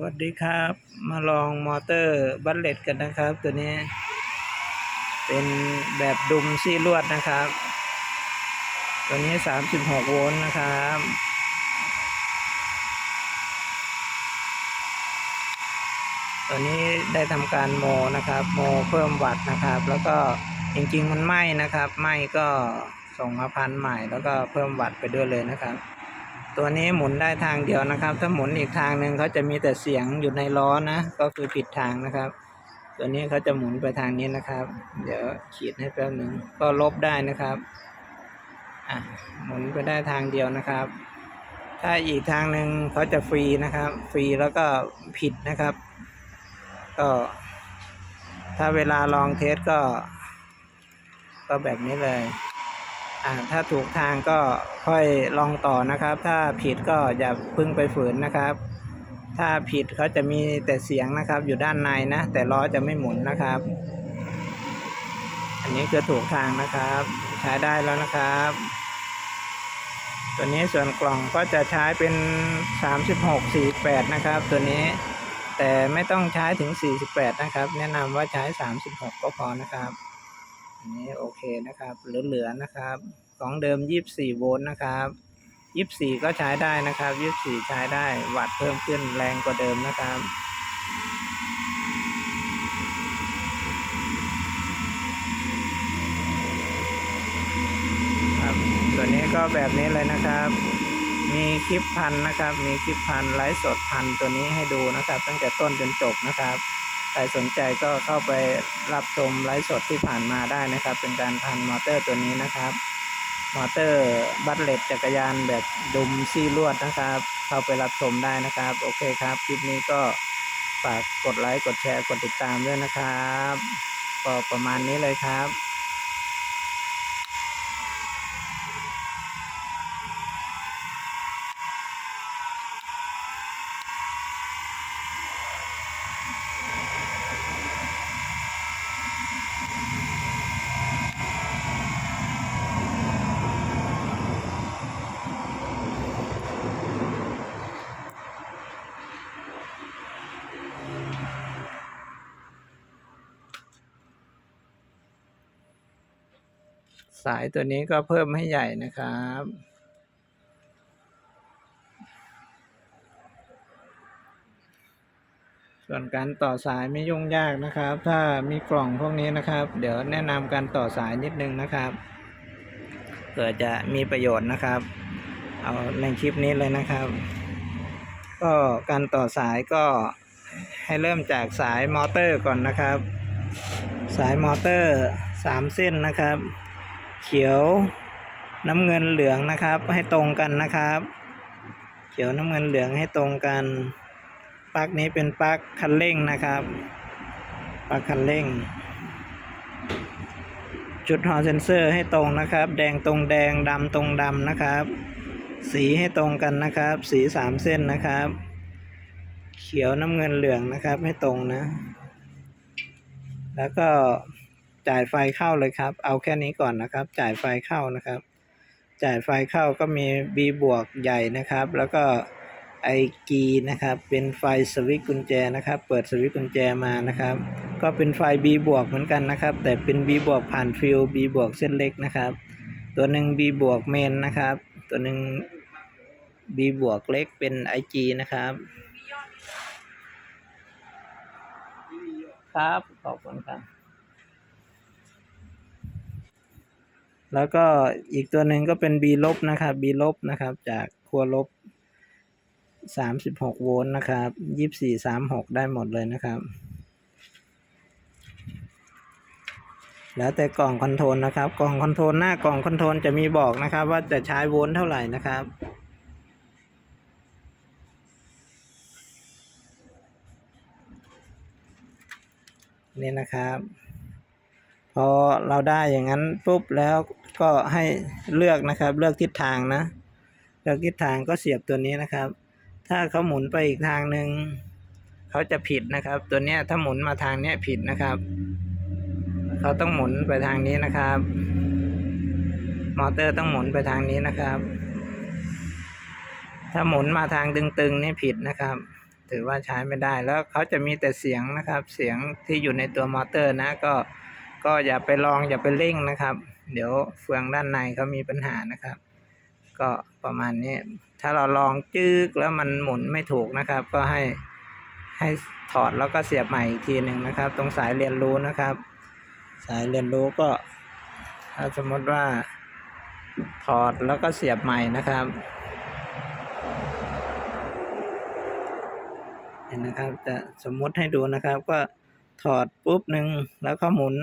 วัสดีครับ มาลองมอเตอร์บัลเลตกันนะครับ ตัวนี้ เป็นแบบดุมซี่ลวดนะครับ ตัวนี้ 36 โวลต์นะครับตัวนี้ได้ทำการโมนะครับ โมเพิ่มวัตต์นะครับ แล้วก็จริงๆมันไหม้นะครับไหม้ก็ส่งมาพันใหม่ แล้วก็เพิ่มวัตต์ไปด้วยเลยนะครับ ตัวนี้หมุนได้ทางเดียวนะครับ ถ้าหมุนอีกทางหนึ่งเขาจะมีแต่เสียงอยู่ในล้อนะ ก็คือผิดทางนะครับ ตัวนี้เขาจะหมุนไปทางนี้นะครับ เดี๋ยวขีดให้แป๊บหนึ่งก็ลบได้นะครับอะหมุนไปได้ทางเดียวนะครับ ถ้าอีกทางหนึ่งเขาจะฟรีนะครับ ฟรีแล้วก็ผิดนะครับ ก็ ถ้าเวลาลองเทสก็ ก็แบบนี้เลย ถ้าถูกทางก็ค่อยลองต่อนะครับ ถ้าผิดก็อย่าพึ่งไปฝืนนะครับ ถ้าผิดเขาจะมีแต่เสียงนะครับ อยู่ด้านในนะ แต่ล้อจะไม่หมุนนะครับ อันนี้คือถูกทางนะครับ ใช้ได้แล้วนะครับ ตัวนี้ส่วนกล่องก็จะใช้เป็น 36 48 นะครับ ตัวนี้แต่ไม่ต้องใช้ถึง 48 นะครับ แนะนำว่าใช้ 36 ก็พอนะครับ นนี้โอเคนะครับเหลือๆนะครับ ของเดิม 24 โวลต์นะครับ24 ก็ใช้ได้นะครับ 24 ใช้ได้ วัตต์เพิ่มขึ้นแรงกว่าเดิมนะครับครับตัวนี้ก็แบบนี้เลยนะครับ มีคลิปพันนะครับ มีคลิปพันไลฟ์สดพันตัวนี้ให้ดูนะครับ ตั้งแต่ต้นจนจบนะครับ ใครสนใจก็เข้าไปรับชมไลฟ์สดที่ผ่านมาได้นะครับ เป็นการพันมอเตอร์ตัวนี้นะครับ มอเตอร์บัตเลตจักรยานแบบดุมซี่ลวดนะครับ เข้าไปรับชมได้นะครับ โอเคครับ คลิปนี้ก็ฝากกดไลค์ กดแชร์ กดติดตามด้วยนะครับ ก็ประมาณนี้เลยครับ สายตัวนี้ก็เพิ่มให้ใหญ่นะครับ ส่วนการต่อสายไม่ยุ่งยากนะครับ ถ้ามีกล่องพวกนี้นะครับ เดี๋ยวแนะนำการต่อสายนิดนึงนะครับเผื่อจะมีประโยชน์นะครับ เอาในคลิปนี้เลยนะครับ ก็การต่อสายก็ให้เริ่มจากสายมอเตอร์ก่อนนะครับ สายมอเตอร์สามเส้นนะครับ เขียวน้ำเงินเหลืองนะครับ ให้ตรงกันนะครับ เขียวน้ำเงินเหลืองให้ตรงกันปลั๊กนี้เป็นปลั๊กคันเร่งนะครับปลั๊กคันเร่ง จุดหอเซนเซอร์ให้ตรงนะครับ แดงตรงแดงดำตรงดำนะครับ สีให้ตรงกันนะครับ สีสามเส้นนะครับ เขียวน้ำเงินเหลืองนะครับให้ตรงนะ แล้วก็ จ่ายไฟเข้าเลยครับ เอาแค่นี้ก่อนนะครับ จ่ายไฟเข้านะครับ จ่ายไฟเข้าก็มี B บวกใหญ่นะครับ แล้วก็ไอกีนะครับ เป็นไฟสวิตช์กุญแจนะครับ เปิดสวิตช์กุญแจมานะครับ ก็เป็นไฟ B บวกเหมือนกันนะครับ แต่เป็น B บวกผ่านฟิล B บวกเส้นเล็กนะครับ ตัวหนึ่ง B บวกเมนนะครับ ตัวหนึ่ง B บวกเล็กเป็น IG นะครับ ครับ ขอบคุณครับ แล้วก็อีกตัวหนึ่งก็เป็น B ลบนะครับ B ลบนะครับ จากขั้วลบ 36 โวลต์นะครับ 24 36 ได้หมดเลยนะครับ แล้วแต่กล่องคอนโทรลนะครับ กล่องคอนโทรลหน้ากล่องคอนโทรลจะมีบอกนะครับ ว่าจะใช้โวลต์เท่าไหร่นะครับนี่นะครับ พอเราได้อย่างนั้นปุ๊บแล้วก็ให้เลือกนะครับ เลือกทิศทางนะเลือกทิศทางก็เสียบตัวนี้นะครับ ถ้าเขาหมุนไปอีกทางหนึ่งเขาจะผิดนะครับ ตัวเนี้ยถ้าหมุนมาทางเนี้ยผิดนะครับ เขาต้องหมุนไปทางนี้นะครับ มอเตอร์ต้องหมุนไปทางนี้นะครับ ถ้าหมุนมาทางตึงๆนี่ผิดนะครับ ถือว่าใช้ไม่ได้แล้วเขาจะมีแต่เสียงนะครับ เสียงที่อยู่ในตัวมอเตอร์นะก็ ก็อย่าไปลองอย่าไปเร่งนะครับ เดี๋ยวเฟืองด้านในเขามีปัญหานะครับ ก็ประมาณนี้ ถ้าเราลองจึกแล้วมันหมุนไม่ถูกนะครับ ก็ให้ให้ถอดแล้วก็เสียบใหม่อีกทีหนึ่งนะครับ ตรงสายเรียนรู้นะครับ สายเรียนรู้ก็ ถ้าสมมติว่าถอดแล้วก็เสียบใหม่นะครับเห็นนะครับจะสมมติให้ดูนะครับ ก็ถอดปุ๊บหนึ่งแล้วก็หมุน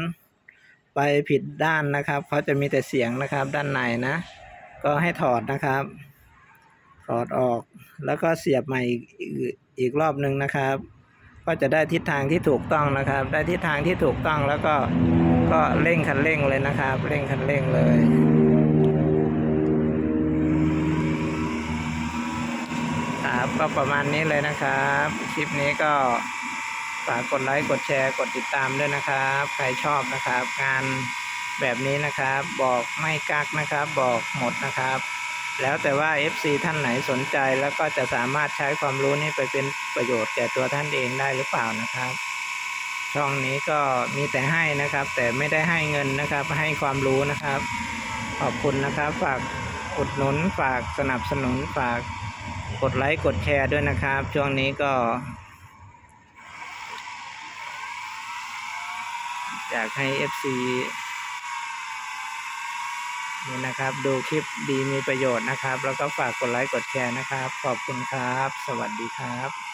ไปผิดด้านนะครับเขาจะมีแต่เสียงนะครับด้านในนะ ก็ให้ถอดนะครับ ถอดออกแล้วก็เสียบใหม่อีกอีกรอบหนึ่งนะครับ ก็จะได้ทิศทางที่ถูกต้องนะครับ ได้ทิศทางที่ถูกต้องแล้วก็ก็เร่งคันเร่งเลยนะครับ เร่งคันเร่งเลยครับก็ประมาณนี้เลยนะครับ คลิปนี้ก็ ฝากกดไลค์กดแชร์กดติดตามด้วยนะครับ ใครชอบนะครับ งานแบบนี้นะครับ บอกไม่กักนะครับ บอกหมดนะครับ แล้วแต่ว่า FC ท่านไหนสนใจแล้วก็จะสามารถใช้ความรู้นี้ไปเป็นประโยชน์แก่ตัวท่านเองได้หรือเปล่านะครับ ช่องนี้ก็มีแต่ให้นะครับ แต่ไม่ได้ให้เงินนะครับ ให้ความรู้นะครับ ขอบคุณนะครับ ฝากอุดหนุนฝากสนับสนุนฝากกดไลค์กดแชร์ด้วยนะครับ ช่วงนี้ก็ อยากให้ FC นี่นะครับ ดูคลิปดีมีประโยชน์นะครับ แล้วก็ฝากกดไลค์กดแชร์นะครับ ขอบคุณครับ สวัสดีครับ